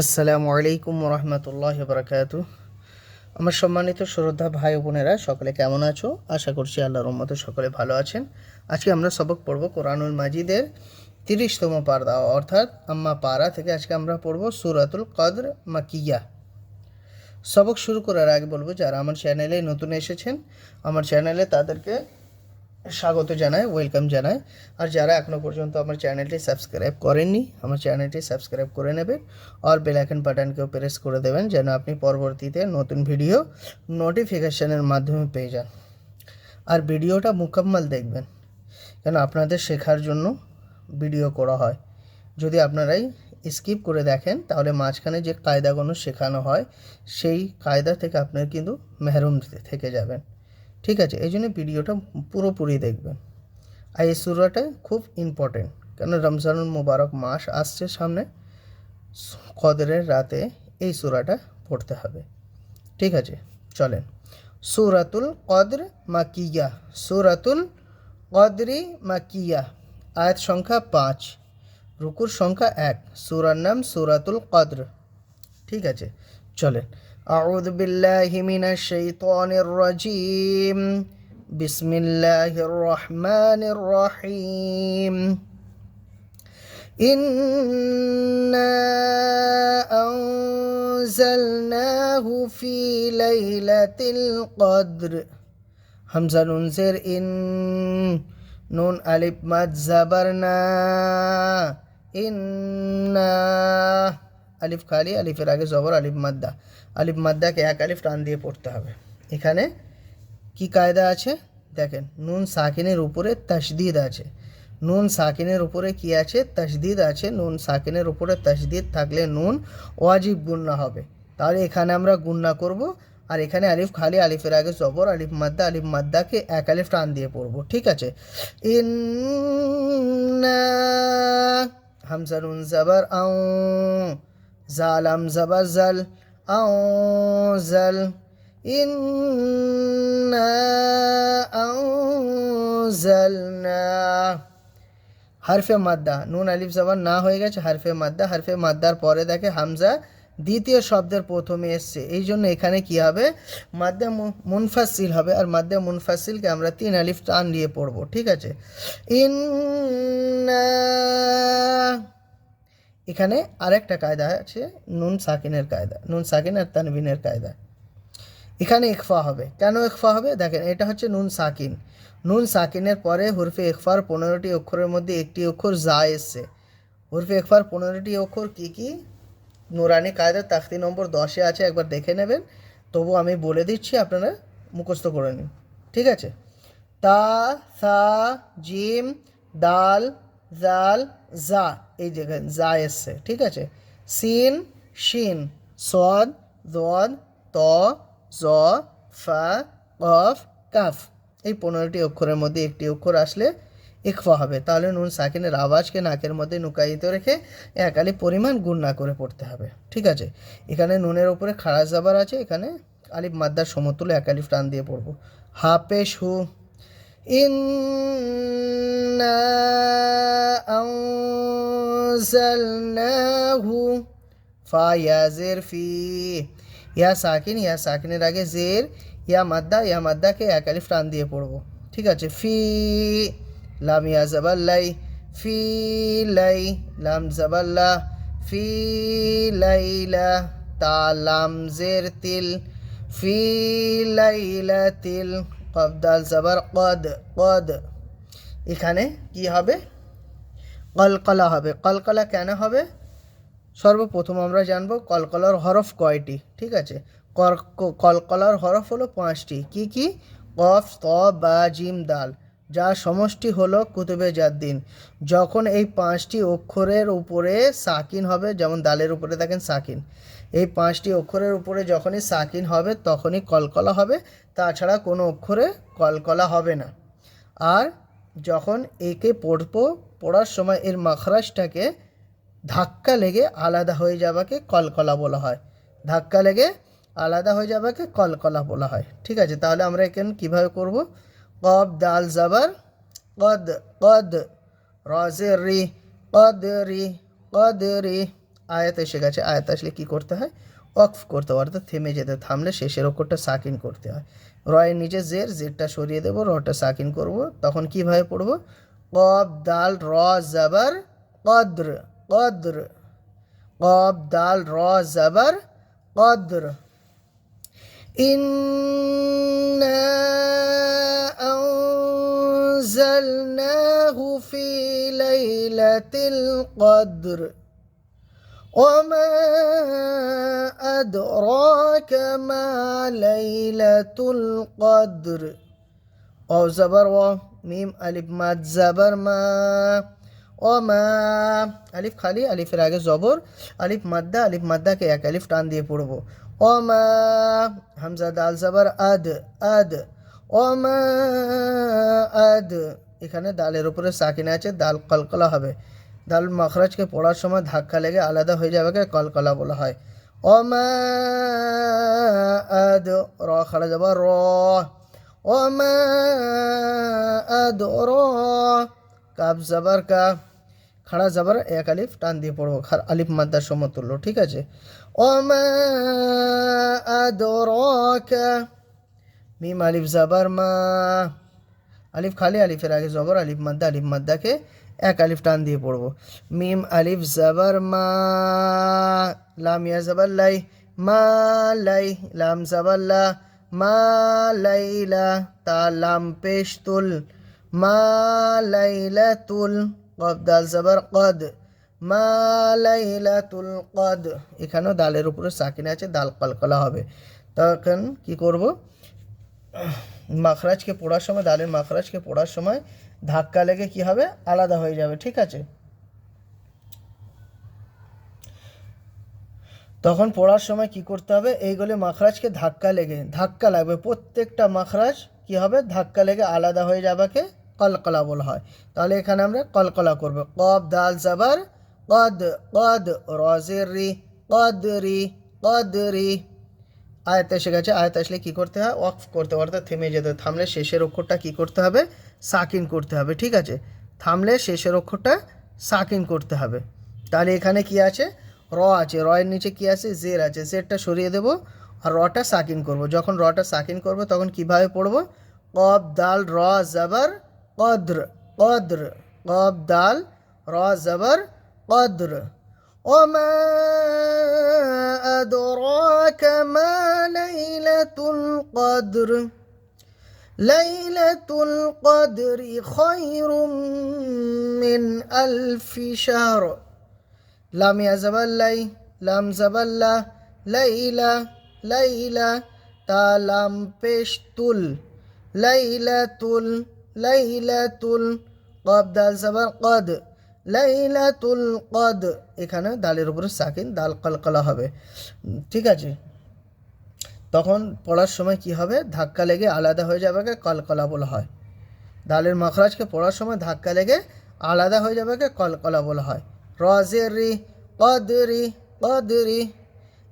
আসসালামু আলাইকুম রহমতুল্লাহ বরকাত আমার সম্মানিত শ্রদ্ধা ভাই বোনেরা, সকলে কেমন আছো? আশা করছি আল্লাহর রহমতে সকলে ভালো আছেন। আজকে আমরা সবক পড়ব কোরআনুল মাজিদের তিরিশতম পারদা অর্থাৎ আম্মা পারা থেকে আজকে আমরা পড়ব সুরাতুল কদর মাকিয়া। সবক শুরু করার আগে বলব, যারা আমার চ্যানেলে নতুন এসেছেন, আমার চ্যানেলে তাদেরকে স্বাগত জানায় ওয়েলকাম জানায় আর যারা এখনও পর্যন্ত আমার চ্যানেলটি সাবস্ক্রাইব করেননি, আমার চ্যানেলটি সাবস্ক্রাইব করে নেবেন আর বেল আইকন বাটনকেও প্রেস করে দেবেন যেন আপনি পরবর্তীতে নতুন ভিডিও নোটিফিকেশনের মাধ্যমে পেয়ে যান। আর ভিডিওটা মুকাম্মাল দেখবেন, কেন আপনাদের শেখার জন্য ভিডিও করা হয়। যদি আপনারাই স্কিপ করে দেখেন, তাহলে মাঝখানে যে কায়দাগুলো শেখানো হয়, সেই কায়দা থেকে আপনার কিন্তু মেহরুম থেকে যাবেন। ঠিক আছে, এই জন্য ভিডিওটা পুরোপুরি দেখবেন। আর এই সুরাটা খুব ইম্পর্টেন্ট কেন রমজানুল মুবারক মাস আসছে সামনে, কদরের রাতে এই সুরাটা পড়তে হবে। ঠিক আছে, চলেন। সুরাতুল কদর মাকিয়া, সুরাতুল কদরি মাকিয়া, আয়াত সংখ্যা পাঁচ, রুকুর সংখ্যা এক, সুরার নাম সুরাতুল কদর। ঠিক আছে, চলেন। أعوذ بالله من الشيطان الرجيم بسم الله الرحمن الرحيم إنا أنزلناه في ليلة القدر همزة ننزر إن نون ألف مد زبرنا إنا আলিফ খালি আলিফের আগে জবর আলিফ মাদ্দা আলিফ মাদ্দাকে এক আলিফ টান দিয়ে পড়তে হবে। এখানে কি কায়দা আছে? দেখেন, নুন সাকিনের উপরে তাসদিদ আছে। নুন সাকিনের উপরে কি আছে? তাসদিদ আছে। নুন সাকিনের উপরে তাসদিদ থাকলে নুন ওয়াজিব গুন্না হবে। তাহলে এখানে আমরা গুন্না করব। আর এখানে আলিফ খালি আলিফের আগে জবর, আলিফ মাদ্দা, আলিফ মাদ্দাকে এক আলিফ টান দিয়ে পড়ব। ঠিক আছে? ইন হামজা নুন জাবার আউ জালাম জাবার জাল। আউজাল ইন্না আউজালনা হারফে মাদ্দা, নুন, আলিফ, জবান না হয়ে গেছে হারফে মাদ্দা হারফে মাদ্দার পরে দেখে হামজা দ্বিতীয় শব্দের প্রথমে এসছে। এই জন্য এখানে কি হবে? মাদ্দা মুনফাসিল হবে আর মাদ্দা মুনফাসিলকে আমরা তিন আলিফ টান দিয়ে পড়ব, ঠিক আছে? ইন্না এখানে আরেকটা কায়দা আছে, নুন সাকিনের কায়দা, নুন সাকিন আর তানবিনের কায়দা। এখানে ইকফা হবে। কেন ইকফা হবে? দেখেন, এটা হচ্ছে নুন সাকিন। নুন সাকিনের পরে হুরফে ইকফার পনেরোটি অক্ষরের মধ্যে একটি অক্ষর যা এসছে। হুরফে ইকফার পনেরোটি অক্ষর কী কী? নুরানি কায়দা, তাখতি নম্বর দশে আছে, একবার দেখে নেবেন। তবু আমি বলে দিচ্ছি, আপনারা মুখস্থ করে নিন। ঠিক আছে? তা, সা, জিম, দাল জাল, জা, এই জায়গায় জা এসছে, ঠিক আছে? সিন, শিন, সদ, দদ, ত, জ, ফা কফ কাফ। এই পনেরোটি অক্ষরের মধ্যে একটি অক্ষর আসলে ইকফা হবে। তাহলে নুন সাকিনের আওয়াজকে নাকের মধ্যে নুকায়িত রেখে একালি পরিমাণ গুণ না করে পড়তে হবে, ঠিক আছে? এখানে নুনের উপরে খাড়া জাবার আছে, এখানে আলিফ মাদ্দার সমতুল্য এক আলিফ টান দিয়ে পড়ব। হাপেশ হু। إنا أنزلناه فيا زير في ইয়া সাকিন ইয়া সাকিনের আগে জের ইয়া মাদ্দা ইয়া মাদ্দাকে এক আলিফ টান দিয়ে পড়বো ঠিক আছে ফি লাম ইয়া জাবাল্লাই ফি লাই লাম জাবাল্লা ফি লাইলা তা লাম জের তিল ফি লাইলা তিল কবদাল জবর কদ কদ। এখানে কি হবে? কলকলা হবে। কলকলা কেন হবে? সর্বপ্রথম আমরা জানব কলকলার হরফ কয়টি, ঠিক আছে? কলকলার হরফ হলো পাঁচটি। কি কি? কফ, ত, বা, জিম, দাল। যা সমষ্টি হলো কুতুবে জাদ্দিন। যখন এই পাঁচটি অক্ষরের উপরে সাকিন হবে, যেমন দালের উপরে দেখেন সাকিন, এই পাঁচটি অক্ষরের উপরে যখনই সাকিন হবে, তখনই কলকলা হবে, তাছাড়া কোনো অক্ষরে কলকলা হবে না। আর যখন একে পড়ব, পড়ার সময় এর মাখরাজটাকে ধাক্কা লেগে আলাদা হয়ে যাবাকে কলকলা বলা হয়। ধাক্কা লেগে আলাদা হয়ে যাবাকে কলকলা বলা হয়। ঠিক আছে, তাহলে আমরা এখানে কীভাবে করব? কব দাল জাবার কদ কদ রজের রি কদ রি কদ রি আয়াত এসে গেছে, আয়াত আসলে কি করতে হয়? ওয়াকফ করতে হয়, অর্থাৎ থেমে যেতে, থামলে শেষের অক্ষরটা সাকিন করতে হয়। রয়ের নিচে জের, জেরটা সরিয়ে দেবো, রটা সাকিন করব, তখন কীভাবে পড়ব? কব দাল র জাবার, কদ্র কদ্র। কব দাল র জাবার, কদ্র। إنا أنزلناه في ليلة القدر وما أدراك ما ليلة القدر أو زبر و মিম আলিফ মাদ জাবার মা ও মা আলিফ খালি আলিফের আগে জবর আলিফ মাদ্দা আলিফ মাদ্দাকে এক আলিফ টান দিয়ে পড়বো ওমা হামজা দাল সাবার আদ আদ ওমা আদ এখানে ডালের উপরে সাকিনা আছে ডাল কলকলা হবে। ডাল মখরাজকে পড়ার সময় ধাক্কা লেগে আলাদা হয়ে যাবে কলকলা বলা হয়। ওমা আদ র খাড়া যাবা র। ওমা আদ র। কাব জাবার কাপ খাড়া জাবার এক আলিফ টান দিয়ে পড়ব। আলিফ মাদ্দার সমতুল্য, ঠিক আছে? আদরাকা, মিম আলিফ জাবার মা। আলিফ খালি আলিফের আগে জবর, আলিফ মাদ্দা, আলিফ মাদ্দাকে এক আলিফ টান দিয়ে পড়ব। মিম আলিফ জাবার মা, লাম ইয়া জাবার লাই, মা লাই, লাম জাবার মা লাইলা তা লাম পেশ তুল, মা লাইলা তুল। কব দাল জাবার কদ, মা লাইলা কদ। এখানেও দালের উপরে সাকিন আছে, দাল কলকলা হবে। তখন কি করব? মাখরাজকে পড়ার সময়, দালের মাখরাজকে পড়ার সময় ধাক্কা লেগে কি হবে? আলাদা হয়ে যাবে, ঠিক আছে? তখন পড়ার সময় কি করতে হবে? এইগুলি মাখরাজকে ধাক্কা লেগে, ধাক্কা লাগবে। প্রত্যেকটা মাখরাজ কি হবে? ধাক্কা লেগে আলাদা হয়ে যাবাকে কলকলা বলা হয়। তাহলে এখানে আমরা কলকলা করব। কব দাল, জাবার, কদ কদ, রজের রি কদ রি কদ রি আয়ত এসে গেছে, আয়ত আসলে কী করতে হয়? ওয়াকফ করতে হবে, অর্থাৎ থেমে যেতে থামলে শেষের অক্ষরটা কী করতে হবে? সাকিন করতে হবে, ঠিক আছে? থামলে শেষের অক্ষরটা সাকিন করতে হবে। তাহলে এখানে কি আছে? র আছে। রয়ের নিচে কি আছে? জের আছে। জেরটা সরিয়ে দেবো আর রটা সাকিন করব। যখন রটা সাকিন করব, তখন কীভাবে পড়ব? কব দাল, র, জাবার قدر قدر قاب دال را زبر قدر. وما أدراك ما ليلة القدر؟ ليلة القدر خير من ألف شهر. لم يزبل لي لم زبل ليلة ليلة تلم بشتل. ليلة তুল লাইলা তুল লাইলা তুল কব দাল জাবার কদ। লাইলা তুল কদ, এখানে দালের উপরে সাকিন, দাল কলকলা হবে। ঠিক আছে? তখন পড়ার সময় কি হবে? ধাক্কা লেগে আলাদা হয়ে যাবে কলকলা বলা হয়। দালের মখরাজকে পড়ার সময় ধাক্কা লেগে আলাদা হয়ে যাবে কলকলা বলা হয়। রজেরি, কদরি কদরি।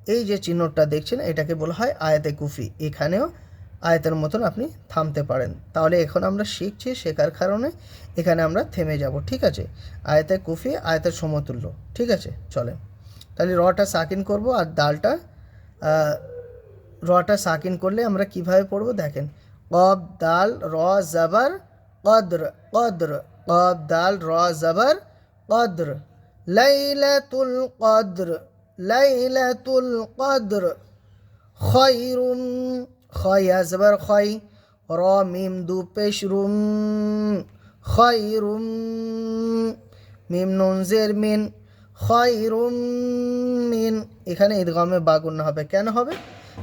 এই যে চিহ্নটা দেখছেন, এটাকে বলা হয় আয়াতে কুফি। এখানেও আয়াতের মতন আপনি থামতে পারেন। তাহলে এখন আমরা শিখছি শেখার কারণে এখানে আমরা থেমে যাব, ঠিক আছে? আয়াতে কুফি, আয়াতের সমতুল্য, ঠিক আছে? চলে তাহলে রটা সাকিন করব আর দালটা রটা সাকিন করলে আমরা কীভাবে পড়ব? দেখেন, কব, দাল, র, জাবার, কদ্র কদ্র, কব, দাল, র, জাবার, কদ্র, লাইলাতুল কদ্র লাইলাতুল কদ্র খয়রুম খয় র মিম দু পেশ রুম খয়রুম মিম নুন জের মিন খয়রুম মিন এখানে ঈদগামে বাগুন হবে। কেন হবে?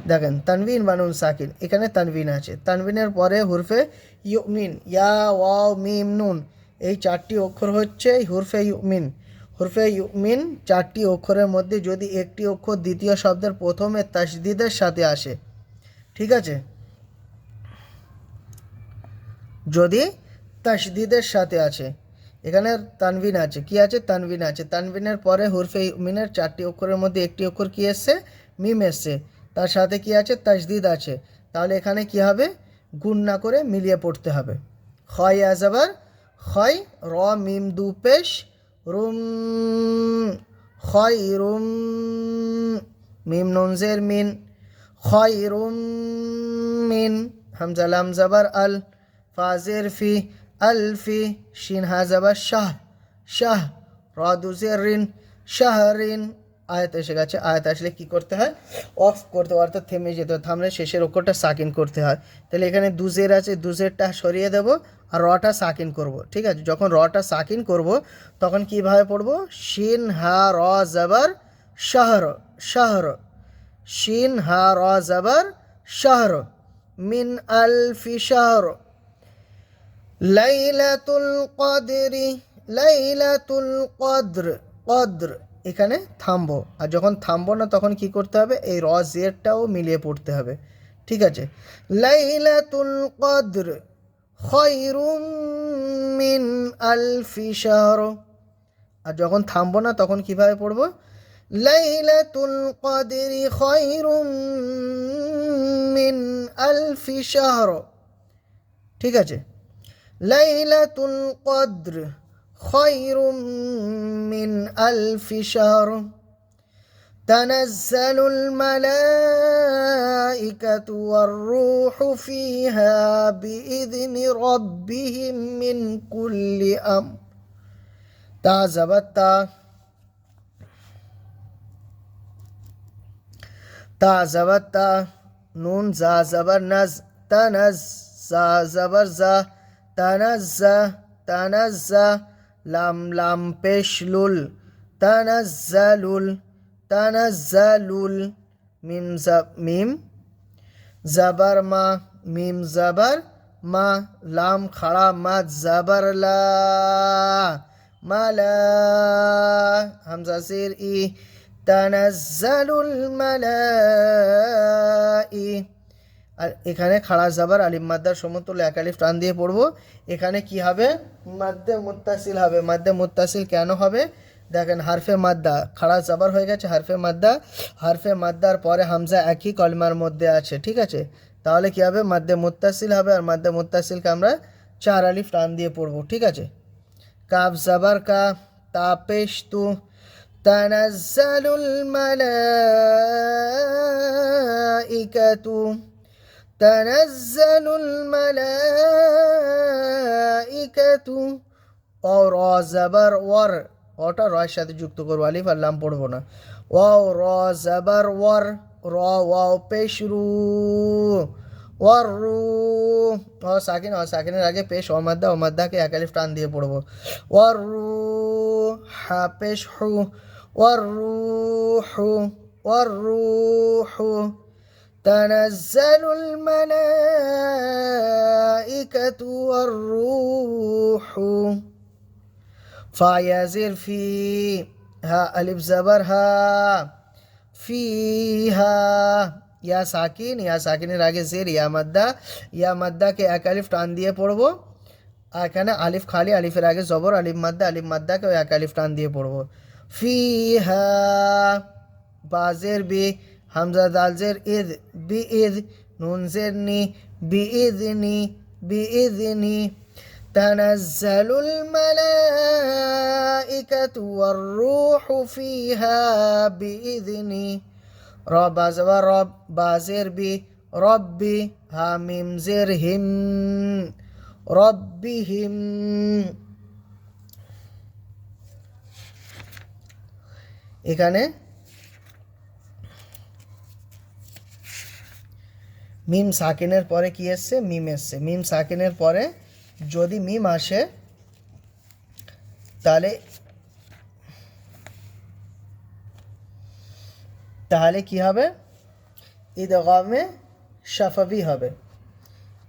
দেখেন তানবিন বানুন সাকিন, এখানে তানবিন আছে। তানবিনের পরে হুরফে ইউমিন, ইয়া, ওয়াও, মিম, নুন, এই চারটি অক্ষর হচ্ছে হুরফে ইউমিন। হুরফে ইউমিন চারটি অক্ষরের মধ্যে যদি একটি অক্ষর দ্বিতীয় শব্দের প্রথমে তাসদিদের সাথে আসে ঠিক আছে? যদি তাসদিদের সাথে আছে, এখানে তানবিন আছে, কি আছে? তানবিন আছে। তানবিনের পরে হুরফে ইউমিনের চারটি অক্ষরের মধ্যে একটি অক্ষর কি এসছে? মিম এসছে। তার সাথে কি আছে? তাসদিদ আছে। তাহলে এখানে কি হবে? গুণ না করে মিলিয়ে পড়তে হবে। ক্ষয় আজাবার ক্ষয় র মিম দু পেশ, রুম খয়রুম মিম নুনজের মিন। খয়রুম মিন হামজা লাম জাবার আল ফাজের ফি আলফি, শিন হা জাবার শাহ শাহ রাদুজের রিন শাহরিন। আয়াত এসে গেছে, আয়াত আসলে কি করতে হয়? অফ করতে হয়, অর্থাৎ থেমে যেতে থামলে শেষের অক্ষরটা সাকিন করতে হয়। তাহলে এখানে দুজের আছে দুজেরটা সরিয়ে দেব আর রটা সাকিন করব, ঠিক আছে? যখন রটা সাকিন করব, তখন কীভাবে পড়ব? শিন হা র জাবার শাহর শাহর। শিন হা র জাবার শাহর মিন আলফি শাহর। লাইলাতুল কদরি, লাইলাতুল কদ্র কদ্র। এখানে থামবো। আর যখন থামবো না, তখন কি করতে হবে? এই র জেরটাও মিলিয়ে পড়তে হবে। ঠিক আছে? লাইলাতুল কদ্র খয়রুম মিন আলফি শাহর। আর যখন থামবো না, তখন কীভাবে পড়ব? লাইলাতুল কদরি খয়রুম মিন আলফি শাহর ঠিক আছে লাইলাতুল কদ্র خير من ألف شهر تنزل الملائكة والروح فيها بإذن ربهم من كل أمر تعزبت তা জবর তা নুন জা জবর নজ তনজ জা জবর জা তনজ জা তনজ জা লাম লাম পেশ লুল তনজ লুল তনজ লুল মিম মিম জবর মা মিম জবর মা লাম খাড়া মা জবর লা মালা হামজা সির ই আর এখানে খাড়া জাবার আলিম মাদ্দার সমতুল্য এক আলিফ টান দিয়ে পড়ব। এখানে কি হবে? মাদ্দে মুত্তাসিল হবে। মাদ্দে মুত্তাসিল কেন হবে? দেখেন, হারফে মাদ্দা খাড়া জাবার হয়ে গেছে হারফে মাদ্দা। হারফে মাদ্দার পরে হামজা একই কলমার মধ্যে আছে, ঠিক আছে? তাহলে কি হবে? মাদ্দে মুত্তাসিল হবে আর মাদ্দে মুত্তাসিলকে আমরা চার আলিফ টান দিয়ে পড়ব, ঠিক আছে? কাফ জাবার কা তাপেশ তু তানাজ্জালুল মালাইকাতু تنزل الملائكة র জাবার ওয়ার ওটা রয়ের সাথে যুক্ত করবো আলিফ আর লাম পড়বো না ওয়াও র জাবার ওয়ার র ওয়াও পেশ রু ওয়ার রু ও সাকিন ও সাকিনের আগে পেশ অমাদ্দা অমাদ্দাকে এক আলিফ টান দিয়ে পড়বো ওয়ার রু হা পেশ হু ওয়ার রু হু ওয়ার রু হু تنزل الملائكة والروح فيزر في ها ألف زبر ها فيها ইয়া সাকিন ইয়া সাকিনের আগে জের ইয়া মাদ্দা ইয়া মাদ্দাকে এক আলিফ টান দিয়ে পড়বো আর এখানে আলিফ খালি আলিফের আগে জবর আলিফ মাদ্দা আলিফ মাদ্দাকে এক আলিফ টান দিয়ে পড়বো فيها. بازر بي همزة دال زر إذ بإذ نون زرني بإذني بإذني. تنزل الملائكة والروح فيها بإذني. رب ورب بازر بي ربي هم زرهم ربهم. এখানে মিম সাকিনের পরে কি এসছে? মিম এসছে। মিম সাকিনের পরে যদি মিম আসে, তাহলে তাহলে কি হবে? ঈদগামে সাফাবি হবে।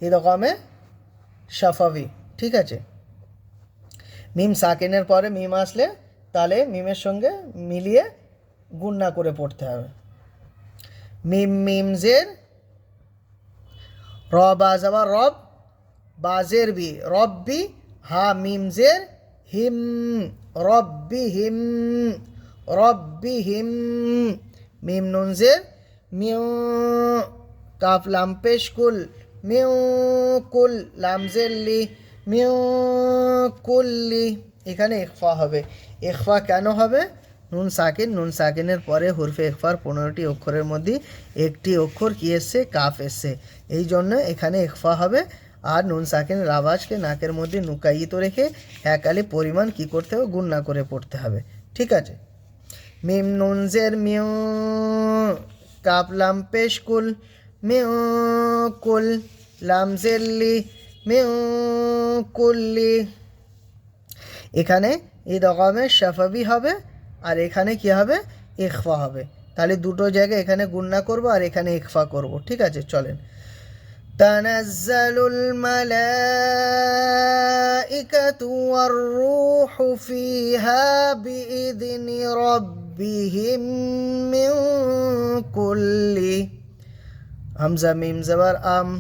ঈদগামে সাফাবি ঠিক আছে? মিম সাকিনের পরে মিম আসলে তাহলে মিমের সঙ্গে মিলিয়ে গুন্না করে পড়তে হবে। মিম মিমজের র বাজাবা রব, বাজের বি রব্বি, হা মিম জের হিম, রব্বি হিম রব্বি হিম, মিম নুনজের মিউ কাফ লাম পেশ কুল মিউ কুল লামজের লি মিউ কুল্লি, এখানে ইকফা হবে। ইকফা কেন হবে? নুন সাকিন, নুন সাকিনের পরে হুরফে একফার পনেরোটি অক্ষরের মধ্যে একটি অক্ষর কি এসছে? কাফ এসছে। এই জন্য এখানে একফা হবে। আর নুন সাকিনের আওয়াজকে নাকের মধ্যে নুকাইত রেখে একালে পরিমাণ কি করতে হবে? গুণনা করে পড়তে হবে। ঠিক আছে? মিম নুনজের মিউ কাপ লাম পেশ কুল, মিউ কুল, লাম জেল্লি মিউ এখানে এই রকমে শাফাবি হবে, আর এখানে কি হবে? ইখফা হবে। তাহলে দুটো জায়গায় এখানে গুন্না করব আর এখানে ইকফা করব। ঠিক আছে, চলেন। তানাজ্জালুল মালাইকাতু ওয়ার রূহু ফিহা বিইذনি রাব্বিহিম মিন কুল্লি। হামজা, মিম, জবর, আম।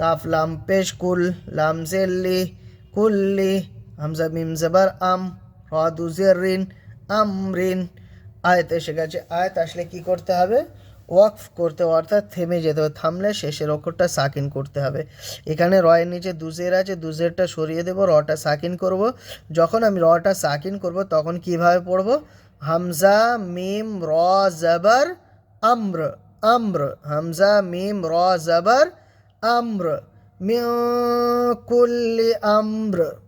কাফ লাম পেশ কুল লাম জেল্লি কুল্লি হামজা মিম জবর আম জেরিন আমরিন আয়াত এসে গেছে, আয়াত আসলে কি করতে হবে? ওয়াকফ করতে অর্থাৎ থেমে যেতে হবে, থামলে শেষের অক্ষরটা সাকিন করতে হবে। এখানে রয়ের নিচে দুজের আছে দুজেরটা সরিয়ে দেবো, রটা সাকিন করব। যখন আমি রটা সাকিন করব, তখন কীভাবে পড়ব? হামজা, মিম, র, জবর, আম্র আম্র। হামজা, মিম, র, জবর أمر من كل أمر.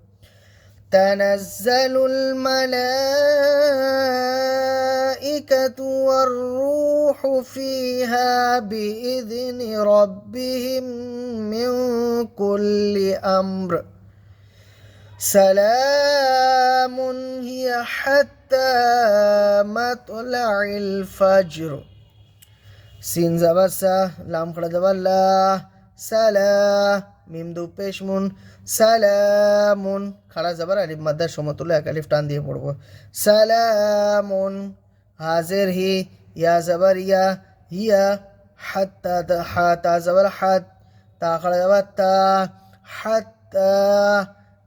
تنزل الملائكة والروح فيها بإذن ربهم من كل أمر. سلام هي حتى مطلع الفجر. سين زبسة لام خلد الله জাবার সালা মিম দু পেশমুন সালামুন। খাড়া যাবার আলিফ, মাদ্দার, সমতুল্য, এক আলিফ, টান দিয়ে পড়ব। সালামুন, হাজের হি, ইয়া জাবার, ইয়া হিয়া হাত্তা হা, তা যাবার হাত, তা, খাড়া যাবার তা হাত্তা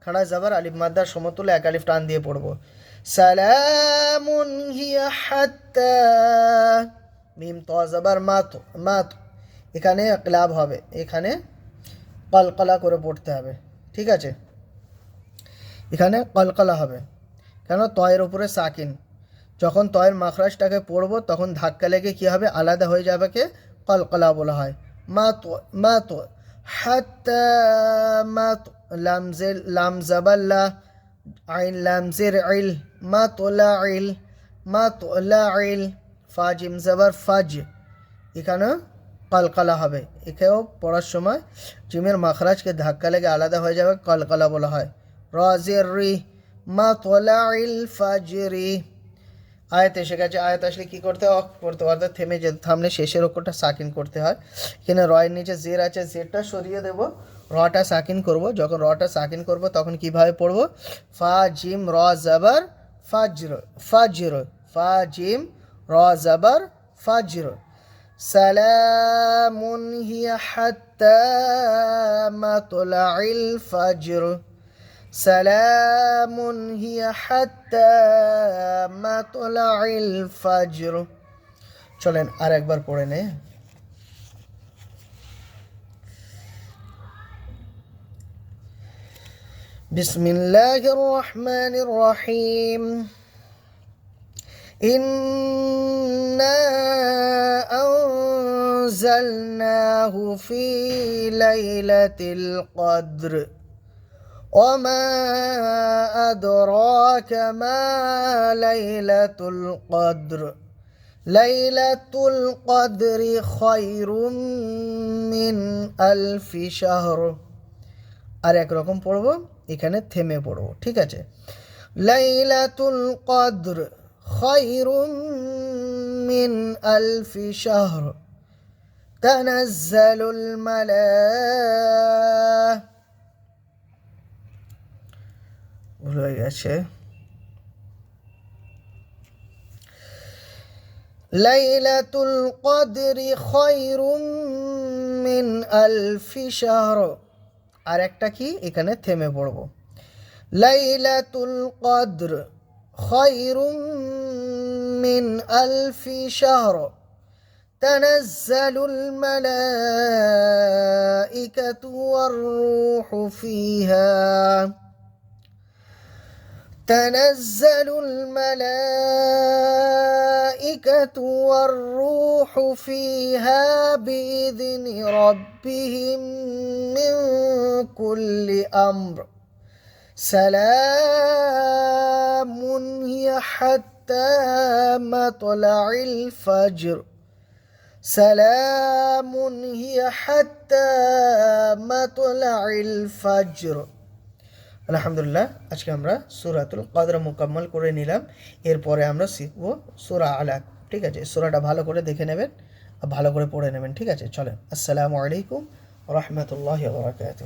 খাড়া যাবার আলিফ, মাদ্দার, সমতুল্য, এক আলিফ, টান দিয়ে পড়ব। সালামুন, হিয়া, হাত্তা, মিম, ত, জাবার মাত মাত এখানে ক্লাব হবে, এখানে কলকলা করে পড়তে হবে, ঠিক আছে? এখানে কলকলা হবে, কেন? তয়ের উপরে সাকিন। যখন তয়ের মাখরাজটাকে পড়ব, তখন ধাক্কা লেগে কী হবে? আলাদা হয়ে যাবে কে? কলকলা বলা হয়। মা তো মা তো হাত মা তো লামজের লাম জাবাল্লা আইন লামজের আইল মা তোলা আইল মা তোলা আইল ফাজিম জাবার ফাজ। এখানে কলকলা হবে। একেও পড়ার সময় জিমের মাখরাজকে ধাক্কা লেগে আলাদা হয়ে যাবে কলকলা বলা হয়। রাজের রি মা তোলা ইল ফাজরি। আয়াত এসে গেছে, আয়াত আসলে কী করতে হয়? করতে হয়, অর্থাৎ থেমে যেতে থামলে শেষের ওপরটা সাকিন করতে হয়। এখানে রয়ের নিচে জের আছে, জেরটা সরিয়ে দেব, রটা সাকিন করব। যখন রটা সাকিন করব, তখন কীভাবে পড়ব? ফা জিম র জাবার ফাজর ফাজর ফা জিম র জাবার ফাজর। سلام هي حتى مطلع الفجر سلام هي حتى مطلع الفجر চলেন আর একবার পড়ে নে بسم الله الرحمن الرحيم إنا أنزلناه في ليلة القدر وما أدراك ما ليلة القدر ليلة القدر خير من ألف شهر আর একরকম পড়বো এখানে থেমে পড়বো ঠিক আছে লাইলাতুল কদ্র خير من ألف شهر تنزل الملائكة ভুলে গেছে লাইলাতুল কদরি খয়রুম মিন আলফি শাহর আর একটা কি এখানে থেমে পড়ব লাইলাতুল কদর خير من ألف شهر تنزل الملائكة والروح فيها. تنزل الملائكة والروح فيها بإذن ربهم من كل أمر. سلام هي حتى مطلع الفجر. سلام هي حتى مطلع الفجر আলহামদুলিল্লাহ আজকে আমরা সুরাতুল কদর মোকাম্মল করে নিলাম এরপরে আমরা শিখব সুরা আলাক ঠিক আছে সুরাটা ভালো করে দেখে নেবেন আর ভালো করে পড়ে নেবেন ঠিক আছে চলেন আসসালামু আলাইকুম রহমতুল্লাহ বরকাত